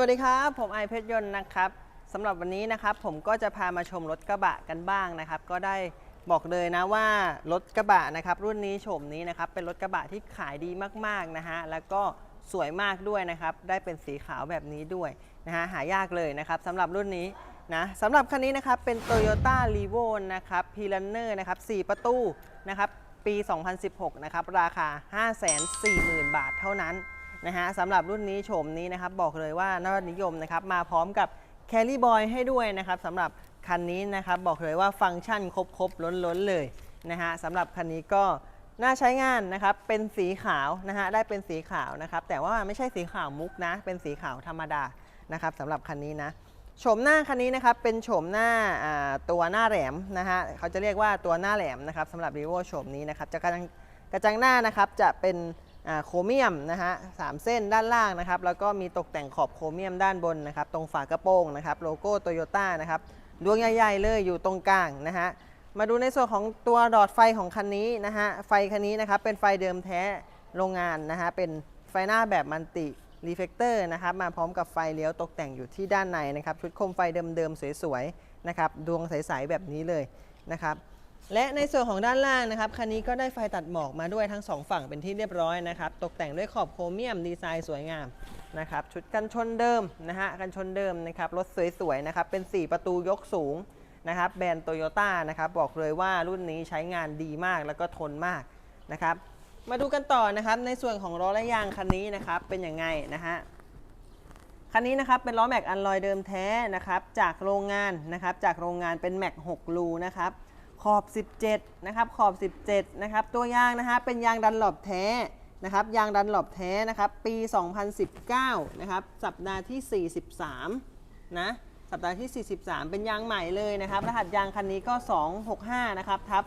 วัสดีครับ ผมไอเพชรยนต์นะครับสำหรับวันนี้นะครับ ผมก็จะพามาชมรถกระบะกันบ้างนะครับ ก็ได้บอกเลยนะว่ารถกระบะนะครับรุ่นนี้โฉมนี้นะครับเป็นรถกระบะที่ขายดีมากๆนะฮะแล้วก็สวยมากด้วยนะครับ ได้เป็นสีขาวแบบนี้ด้วยนะฮะหายากเลยนะครับสำหรับรุ่นนี้นะสำหรับคันนี้นะครับเป็น Toyota r e v o นะครับ p r u n n e r นะครับ4ประตูนะครับปี 2016 นะครับราคา 540,000 บาทเท่านั้น นะฮะสำหรับรุ่นนี้โฉมนี้นะครับบอกเลยว่านอดนิยมนะครับมาพร้อมกับแคลรี่บอยให้ด้วยนะครับสำหรับคันนี้นะครับบอกเลยว่าฟังก์ชันครบๆล้นๆเลยนะฮะสำหรับคันนี้ก็น่าใช้งานนะครับเป็นสีขาวนะฮะได้เป็นสีขาวนะครับแต่ว่าไม่ใช่สีขาวมุกนะ เป็นสีขาวธรรมดานะครับสำหรับคันนี้นะโฉมหน้าคันนี้นะครับเป็นโฉมหน้าตัวหน้าแหลมนะฮะเขาจะเรียกว่าตัวหน้าแหลมนะครับสำหรับ r e v o โฉมนี้นะครับจะกระจังกระจังหน้านะครับจะเป็น โครเมียมนะฮะสามเส้นด้านล่างนะครับ แล้วก็มีตกแต่งขอบโครเมียมด้านบนนะครับ ตรงฝากระโปรงนะครับโลโก้โตโยต้านะครับดวงใหญ่ๆเลยอยู่ตรงกลางนะฮะมาดูในส่วนของตัวหลอดไฟของคันนี้นะฮะไฟคันนี้นะครับเป็นไฟเดิมแท้โรงงานนะฮะเป็นไฟหน้าแบบมันติรีเฟกเตอร์นะครับมาพร้อมกับไฟเลี้ยวตกแต่งอยู่ที่ด้านในนะครับ ชุดโคมไฟเดิมๆสวยๆนะครับดวงใสๆแบบนี้เลยนะครับ และในส่วนของด้านล่างนะครับคันนี้ก็ได้ไฟตัดหมอกมาด้วยทั้งสองฝั่งเป็นที่เรียบร้อยนะครับ ตกแต่งด้วยขอบโครเมียมดีไซน์สวยงามนะครับชุดกันชนเดิมนะฮะกันชนเดิมนะครับรถสวยๆนะครับเป็น 4 ประตูยกสูงนะครับแบรนด์โตโยต้านะครับบอกเลยว่ารุ่นนี้ใช้งานดีมากแล้วก็ทนมากนะครับ มาดูกันต่อนะครับในส่วนของล้อและยางคันนี้นะครับเป็นยังไงนะฮะคันนี้นะครับเป็นล้อแม็กอันลอยเดิมแท้นะครับจากโรงงานนะครับจากโรงงานเป็นแม็ก6รูนะครับ อบ 17 นะครับ ขอบ 17 นะครับ ตัวยางนะฮะ เป็นยางดันหลบแท้นะครับ ยางดันหลบแท้นะครับ ปี 2019 นะครับ สัปดาห์ที่ 43 นะ สัปดาห์ที่ 43 เป็นยางใหม่เลยนะครับ รหัสยางคันนี้ก็ 265 นะครับ ทับ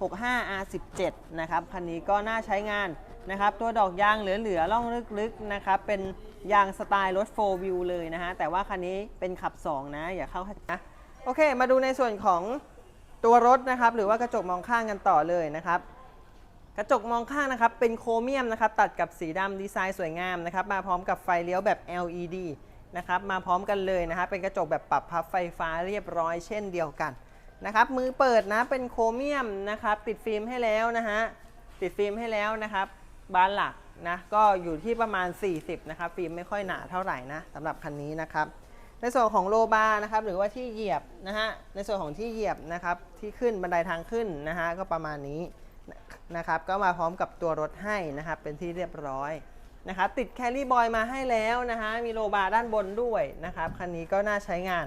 65R17 นะครับ คันนี้ก็น่าใช้งานนะครับ ตัวดอกยางเหลือๆล่องลึกๆ นะครับ เป็นยางสไตล์รถ4 w h e e เลยนะฮะ แต่ว่าคันนี้เป็นขับ 2 นะ อย่าเข้านะ โอเค มาดูในส่วนของ ตัวรถนะครับ หรือว่ากระจกมองข้างกันต่อเลยนะครับ กระจกมองข้างนะครับ เป็นโครเมียมนะครับ ตัดกับสีดำดีไซน์สวยงามนะครับ มาพร้อมกับไฟเลี้ยวแบบ LED นะครับ มาพร้อมกันเลยนะฮะเป็นกระจกแบบปรับพับไฟฟ้าเรียบร้อยเช่นเดียวกันนะครับ มือเปิดนะ เป็นโครเมียมนะครับ ติดฟิล์มให้แล้วนะฮะ ติดฟิล์มให้แล้วนะครับ บานหลักนะ ก็อยู่ที่ประมาณ 40 นะครับ ฟิล์มไม่ค่อยหนาเท่าไหร่นะสำหรับคันนี้นะครับ ในส่วนของโลบาร์นะครับหรือว่าที่เหยียบนะฮะในส่วนของที่เหยียบนะครับที่ขึ้นบันไดทางขึ้นนะฮะก็ประมาณนี้นะครับก็มาพร้อมกับตัวรถให้นะครับเป็นที่เรียบร้อยนะครับติดแคลรี่บอยมาให้แล้วนะฮะมีโลบาร์ด้านบนด้วยนะครับคันนี้ก็น่าใช้งาน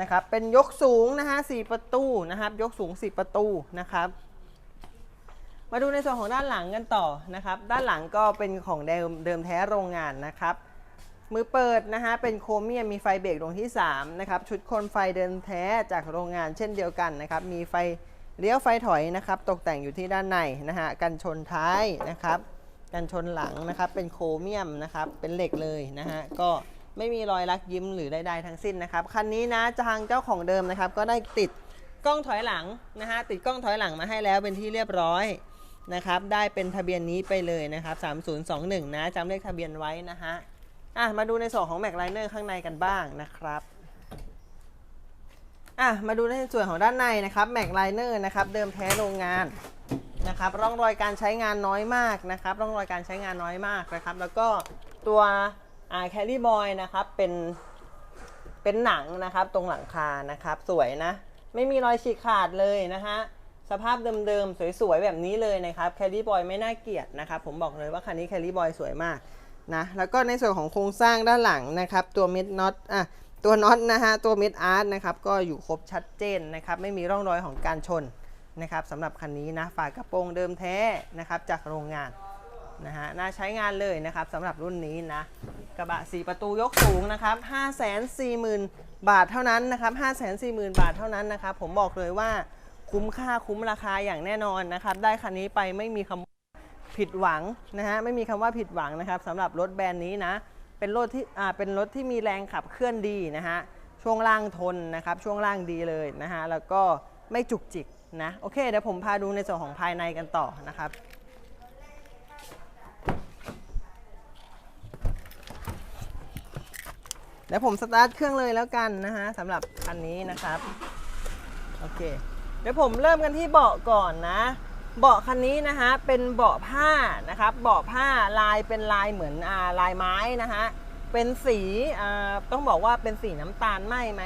นะครับเป็นยกสูงนะฮะสประตูนะครับยกสูง 4 ประตูนะครับ มาดูในส่วนของด้านหลังกันต่อนะครับด้านหลังก็เป็นของเดิมเดิมแท้โรงงานนะครับ มือเปิดนะฮะเป็นโครเมียมมีไฟเบรกดวงที่3นะครับชุดคนไฟเดิมแท้จากโรงงานเช่นเดียวกันนะครับมีไฟเลี้ยวไฟถอยนะครับตกแต่งอยู่ที่ด้านในนะฮะกันชนท้ายนะครับกันชนหลังนะครับเป็นโครเมียมนะครับเป็นเหล็กเลยนะฮะก็ไม่มีรอยลักยิ้มหรือใดๆทั้งสิ้นนะครับคันนี้นะทางเจ้าของเดิมนะครับก็ได้ติดกล้องถอยหลังนะฮะติดกล้องถอยหลังมาให้แล้วเป็นที่เรียบร้อยนะครับได้เป็นทะเบียนนี้ไปเลยนะครับ3021นะจำเลขทะเบียนไว้นะฮะ อะมาดูในส่วนของแม็กไลเนอร์ข้างในกันบ้างนะครับอะมาดูในส่วนของด้านในนะครับแม็กไลเนอร์นะครับเดิมแท้โรงงานนะครับร่องรอยการใช้งานน้อยมากนะครับร่องรอยการใช้งานน้อยมากนะครับ แล้วก็ตัวอ่าแคลรี่บอยนะครับเป็นเป็นหนังนะครับตรงหลังคานะครับสวยนะ ไม่มีรอยฉีกขาดเลยนะฮะสภาพเดิมๆ สวยๆ แบบนี้เลยนะครับแคลรี่บอยไม่น่าเกลียดนะครับ ผมบอกเลยว่าคันนี้แคลรี่บอยสวยมาก นะแล้วก็ในส่วนของโครงสร้างด้านหลังนะครับตัวมิดน็อตอะตัวน็อตนะฮะตัวมิดอาร์ตนะครับก็อยู่ครบชัดเจนนะครับไม่มีร่องรอยของการชนนะครับสำหรับคันนี้นะฝากระโปรงเดิมแท้นะครับจากโรงงานนะฮะน่าใช้งานเลยนะครับสำหรับรุ่นนี้นะกระบะ 4 ประตูยกสูงนะครับ 540,000 บาทเท่านั้นนะครับ540,000 บาทเท่านั้นนะครับผมบอกเลยว่าคุ้มค่าคุ้มราคาอย่างแน่นอนนะครับได้คันนี้ไปไม่มีคำ ผิดหวังนะฮะไม่มีคำว่าผิดหวังนะครับสำหรับรถแบรนด์นี้นะเป็นรถที่อ่าเป็นรถที่มีแรงขับเคลื่อนดีนะฮะช่วงล่างทนนะครับช่วงล่างดีเลยนะฮะแล้วก็ไม่จุกจิกนะโอเคเดี๋ยวผมพาดูในส่วนของภายในกันต่อนะครับเดี๋ยวผมสตาร์ทเครื่องเลยแล้วกันนะฮะสำหรับคันนี้นะครับโอเคเดี๋ยวผมเริ่มกันที่เบาะก่อนนะ เบาะคันนี้นะฮะเป็นเบาะผ้านะครับเบาะผ้าลายเป็นลายเหมือนอาลายไม้นะฮะเป็นสีต้องบอกว่าเป็นสีน้ำตาลไหมไหม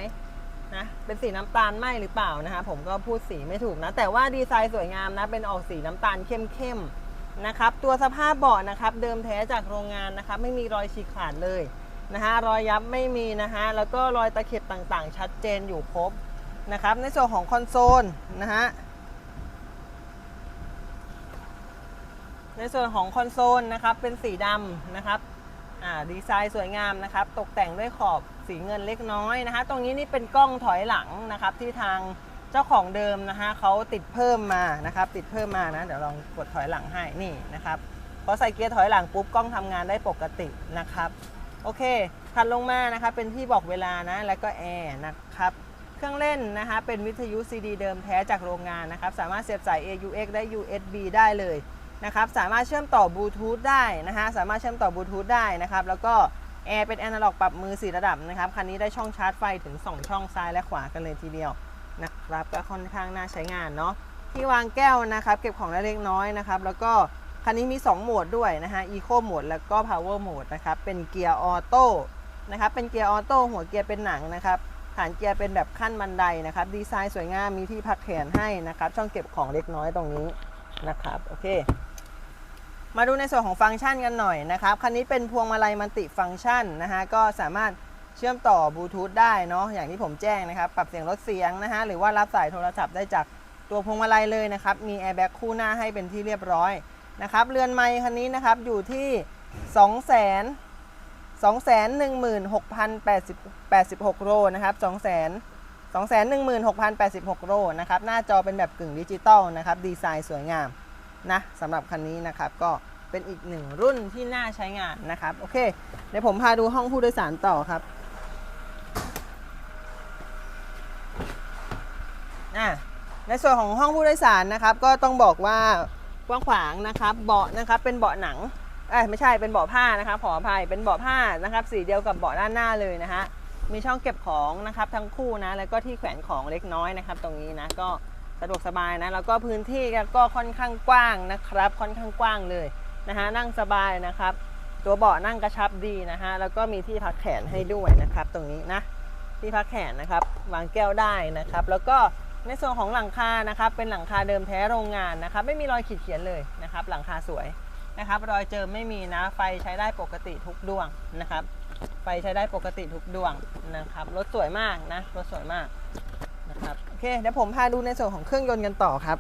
นะเป็นสีน้ำตาลไหมหรือเปล่านะฮะผมก็พูดสีไม่ถูกนะ แต่ว่าดีไซน์สวยงามนะเป็นออกสีน้ำตาลเข้มๆนะครับตัวสภาพเบาะนะครับเดิมแท้จากโรงงานนะครับไม่มีรอยฉีกขาดเลยนะฮะรอยยับไม่มีนะฮะแล้วก็รอยตะเข็บต่างๆ ชัดเจนอยู่ครบนะครับในส่วนของคอนโซลนะฮะ ในส่วนของคอนโซลนะครับเป็นสีดำนะครับดีไซน์สวยงามนะครับ ตกแต่งด้วยขอบสีเงินเล็กน้อยนะฮะตรงนี้นี่เป็นกล้องถอยหลังนะครับ ที่ทางเจ้าของเดิมนะฮะเขาติดเพิ่มมานะครับ ติดเพิ่มมานะ เดี๋ยวลองกดถอยหลังให้นี่นะครับพอใส่เกียร์ถอยหลังปุ๊บกล้องทำงานได้ปกตินะครับ โอเคถัดลงมานะครับเป็นที่บอกเวลานะแล้วก็แอร์นะครับเครื่องเล่นนะคะเป็นวิทยุ CD เดิมแท้จากโรงงานนะครับ สามารถเสียบสาย AUX ได้ USB ได้เลย นะครับสามารถเชื่อมต่อบลูทูธได้นะฮะสามารถเชื่อมต่อบลูทูธได้นะครับแล้วก็แอร์เป็นแอนะล็อกปรับมือ 4 ระดับนะครับคันนี้ได้ช่องชาร์จไฟถึง 2 ช่องซ้ายและขวากันเลยทีเดียวนะครับก็ค่อนข้างน่าใช้งานเนาะที่วางแก้วนะครับเก็บของได้เล็กน้อยนะครับแล้วก็คันนี้มี 2 โหมดด้วยนะฮะ Eco โหมดแล้วก็ Power โหมดนะครับเป็นเกียร์ออโต้นะครับเป็นเกียร์ออโต้หัวเกียร์เป็นหนังนะครับฐานเกียร์เป็นแบบขั้นบันไดนะครับดีไซน์สวยงามมีที่พักแขนให้นะครับช่องเก็บของเล็กน้อยตรงนี้นะครับโอเค มาดูในส่วนของฟังก์ชันกันหน่อยนะครับ คันนี้เป็นพวงมาลัยมัลติฟังก์ชันนะฮะ ก็สามารถเชื่อมต่อบลูทูธได้เนาะ อย่างที่ผมแจ้งนะครับ ปรับเสียงลดเสียงนะฮะ หรือว่ารับสายโทรศัพท์ได้จากตัวพวงมาลัยเลยนะครับ มีแอร์แบ็กคู่หน้าให้เป็นที่เรียบร้อยนะครับ เรือนไมค์คันนี้นะครับอยู่ที่2 0 0 0 0 216,086โลนะครับ2 216,086โลนะครับ หน้าจอเป็นแบบกึ่งดิจิตอลนะครับ ดีไซน์สวยงาม นะสำหรับคันนี้นะครับก็เป็นอีกหนึ่งรุ่นที่น่าใช้งานนะครับ โอเคเดี๋ยวผมพาดูห้องผู้โดยสารต่อครับอะในส่วนของห้องผู้โดยสารนะครับ ก็ต้องบอกว่ากว้างขวางนะครับ เบาะนะครับเป็นเบาะหนังเอ้ไม่ใช่เป็นเบาะผ้านะครับขออภัยเป็นเบาะผ้านะครับ สีเดียวกับเบาะด้านหน้าเลยนะฮะมีช่องเก็บของนะครับทั้งคู่นะแล้วก็ที่แขวนของเล็กน้อยนะครับ ตรงนี้นะก็ สะดวกสบายนะแล้วก็พื้นที่ก็ค่อนข้างกว้างนะครับ ค่อนข้างกว้างเลยนะฮะนั่งสบายนะครับ ตัวเบาะนั่งกระชับดีนะฮะแล้วก็มีที่พักแขนให้ด้วยนะครับ ตรงนี้นะที่พักแขนนะครับวางแก้วได้นะครับ แล้วก็ในส่วนของหลังคานะครับ เป็นหลังคาเดิมแท้โรงงานนะครับ ไม่มีรอยขีดเขียนเลยนะครับ หลังคาสวยนะครับ รอยเจิมไม่มีนะ ไฟใช้ได้ปกติทุกดวงนะครับ ไฟใช้ได้ปกติทุกดวงนะครับรถสวยมากนะรถสวยมาก นะครับโอเคเดี๋ยวผมพาดูในส่วนของเครื่องยนต์กันต่อครับ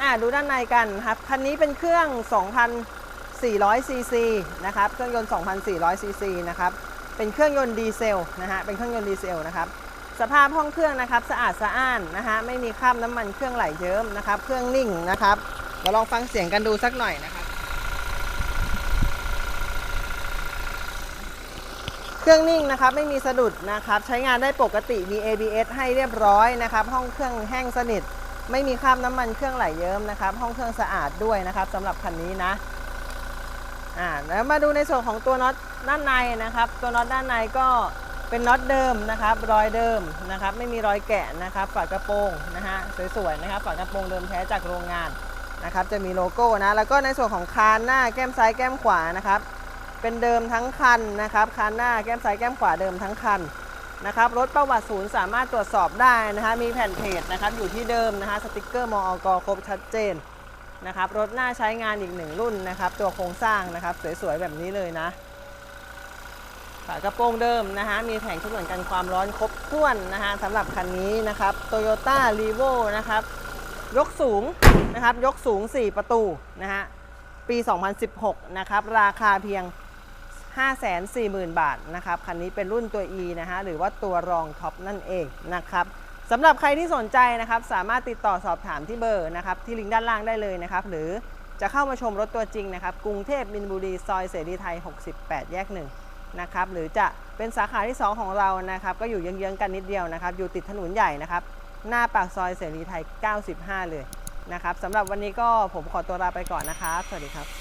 อ่าดูด้านในกันครับคันนี้เป็นเครื่อง 2,400 ซีซีนะครับเครื่องยนต์ 2,400 ซีซีนะครับเป็นเครื่องยนต์ดีเซลนะฮะเป็นเครื่องยนต์ดีเซลนะครับสภาพห้องเครื่องนะครับสะอาดสะอ้านนะฮะไม่มีคราบน้ำมันเครื่องไหลเยิ้มนะครับเครื่องนิ่งนะครับเดี๋ยวลองฟังเสียงกันดูสักหน่อยนะครับ เครื่องนิ่งนะครับไม่มีสะดุดนะครับใช้งานได้ปกติมี ABS ให้เรียบร้อยนะครับ ห้องเครื่องแห้งสนิท ไม่มีคราบน้ำมันเครื่องไหลเยิ้มนะครับ ห้องเครื่องสะอาดด้วยนะครับสำหรับคันนี้นะอ่าแล้วมาดูในส่วนของตัวน็อตด้านในนะครับ ตัวน็อตด้านในก็เป็นน็อตเดิมนะครับ รอยเดิมนะครับ ไม่มีรอยแกะนะครับฝากระโปรงนะฮะสวยๆนะครับฝากระโปรงเดิมแท้จากโรงงานนะครับ จะมีโลโก้นะแล้วก็ในส่วนของคานหน้าแก้มซ้ายแก้มขวานะครับ เป็นเดิมทั้งคันนะครับคานหน้าแก้มซ้ายแก้มขวาเดิมทั้งคันนะครับรถประวัติศูนย์สามารถตรวจสอบได้นะฮะมีแผ่นเพจนะครับอยู่ที่เดิมนะฮะสติกเกอร์มอกครบชัดเจนนะครับรถหน้าใช้งานอีกหนึ่งรุ่นนะครับ ตัวโครงสร้างนะครับสวยๆแบบนี้เลยนะฝากระโปรงเดิมนะฮะมีแผงชุดเหมือนกันความร้อนครบถ้วนนะฮะสำหรับคันนี้นะครับ Toyota r e v o นะครับยกสูงนะครับยกสูง 4 ประตูนะฮะปี 2016 นะครับ ราคาเพียง 540,000 บาทนะครับคันนี้เป็นรุ่นตัว E นะฮะหรือว่าตัวรองท็อปนั่นเองนะครับสำหรับใครที่สนใจนะครับสามารถติดต่อสอบถามที่เบอร์นะครับที่ลิงก์ด้านล่างได้เลยนะครับหรือจะเข้ามาชมรถตัวจริงนะครับกรุงเทพมินบุรีซอยเสรีไทย 68 แยก1นะครับหรือจะเป็นสาขาที่ 2 ของเรานะครับก็อยู่เยื้องๆกันนิดเดียวนะครับอยู่ติดถนนใหญ่นะครับหน้าปากซอยเสรีไทย 95 เลยนะครับสำหรับวันนี้ก็ผมขอตัวลาไปก่อนนะครับสวัสดีครับ